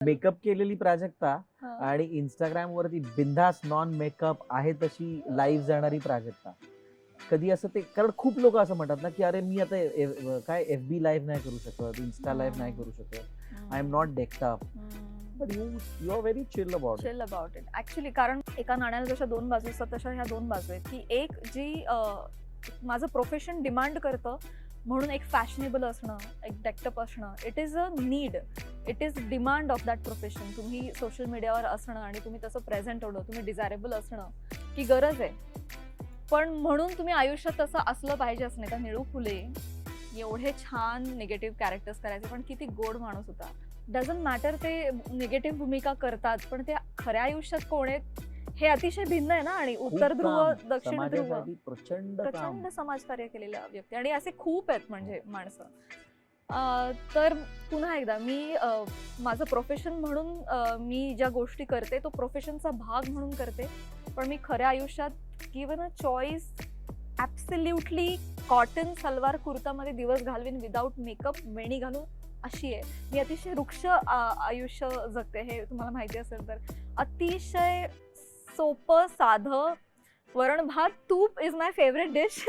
Makeup केलेली प्राजक्ता. आणि Instagram वरती बिंदास नॉन मेकअप आहे तशी लाईव्ह जाणारी प्राजक्ता. कधी असं ते कारण खूप लोक असं म्हणतात ना की अरे मी आता काय एफ बी लाईव्ह नाही करू शकत इन्स्टा लाईव्ह नाही करू शकत. I am not decked up but you you are very chill about chill about it actually कारण एका नाण्याला जशा दोन बाजू असतात तशा ह्या दोन बाजू आहेत. की एक जी अं, माझं प्रोफेशन डिमांड करतं म्हणून एक फॅशनेबल असणं एक डेक्टअप असणं it is a need it is demand of that profession तुम्ही सोशल मीडियावर असणं आणि तुम्ही तसं प्रेझेंट होणं तुम्ही डिझायरेबल असणं की गरज आहे. पण म्हणून तुम्ही आयुष्यात तसं असलं पाहिजे असं नाही. का निळू फुले एवढे छान निगेटिव्ह कॅरेक्टर्स करायचे पण किती गोड माणूस होता. डझंट मॅटर ते निगेटिव्ह भूमिका करतात पण ते खऱ्या आयुष्यात कोण आहेत? हे अतिशय भिन्न आहे ना? आणि उत्तर ध्रुव दक्षिण ध्रुव. प्रचंड प्रचंड समाजकार्य केलेल्या व्यक्ती. आणि असे खूप आहेत म्हणजे माणसं. अं, तर पुन्हा एकदा मी माझं प्रोफेशन म्हणून मी ज्या गोष्टी करते तो प्रोफेशनचा भाग म्हणून करते. पण मी खऱ्या आयुष्यात given a choice absolutely cotton salwar कुर्तामध्ये दिवस घालवीन विदाऊट मेकअप वेणी घालून अशी आहे. मी अतिशय वृक्ष आयुष्य जगते हे तुम्हाला माहिती असेल तर. अतिशय सोपं साधं. वरण भात तूप इज माय फेवरेट डिश